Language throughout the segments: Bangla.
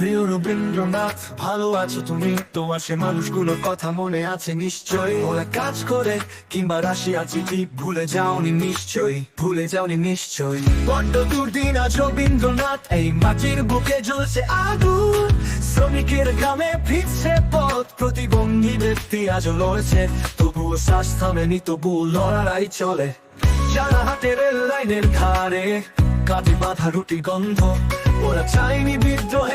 রবীন্দ্রনাথ, ভালো আছো তুমি? তোমার সে মানুষগুলোর কথা মনে আছে নিশ্চয়ই। ওরা কাজ করে কিংবা রাশিয়া চিঠি, ভুলে যাওনি নিশ্চয়ই, ভুলে যাওনি নিশ্চয়ই। বড্ড দুর্দিন আজ রবীন্দ্রনাথ, এই মাটির বুকে জ্বলছে আগুন। শ্রমিকের গ্রামে ফিরছে পথ, প্রতিবন্ধী ব্যক্তি আজ লড়ছে। তবুও শ্বাস থামেনি, তবুও লড়াই চলে। যারা রেল লাইনের ধারে কাঁধে বাঁধা রুটি গন্ধ, ওরা চায়নি বিদ্রোহের আগুন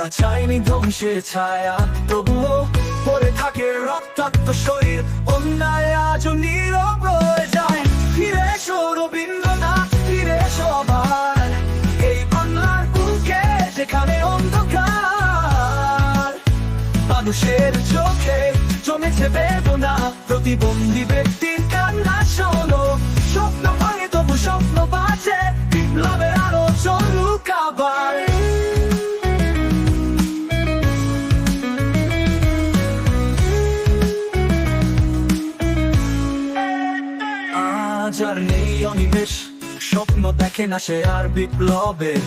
ওরা চায়নি ধ্বংসের ছায়া। তবুও পরে থাকে রক্তাক্ত শরীর। অন্যায় আজ নীরব যায়। ফিরে ফিরে এই বাংলার বুকে যেখানে অন্ধকার, মানুষের চোখে জমেছে বেদনা। প্রতিবন্ধী ব্যক্তির কান্না শোনো, স্বপ্ন আর নেই অনিমেষ। স্বপ্ন দেখে না সে আর বিপ্লবের।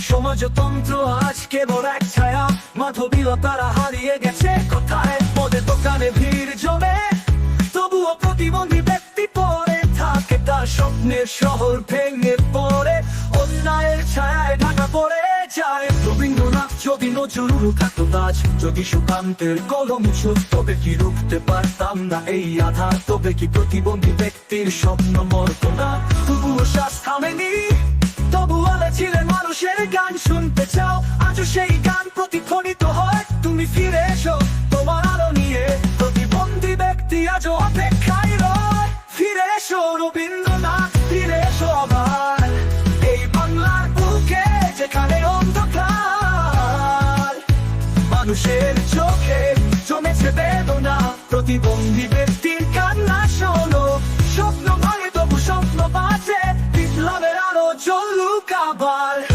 সমাজতন্ত্র আজ কেবল এক ছায়া। মাধবীলতারা হারিয়ে গেছে কোথায়? পদে দোকানে ভিড় জমে। তবুও প্রতিবন্ধী ব্যক্তি পরে থাকে তার স্বপ্নের শহর ভেঙে যদি নজরুল থাকতো তাজ যদি সুকান্তের কলম ছিল তবে কি রুখতে পারতাম না এই আধার? তবে কি প্রতিবন্ধী ব্যক্তির স্বপ্ন মরত তবুও শ্বাস থামেনি তবু আলে ছিলেন মানুষের গান শুনতে। মানুষের চোখে জমেছে বেদনা। প্রতিবন্ধী ব্যক্তির কান্না শোনো। স্বপ্ন ভাঙে তবু স্বপ্ন বাঁচে বিপ্লবের আরও চলুক আবার।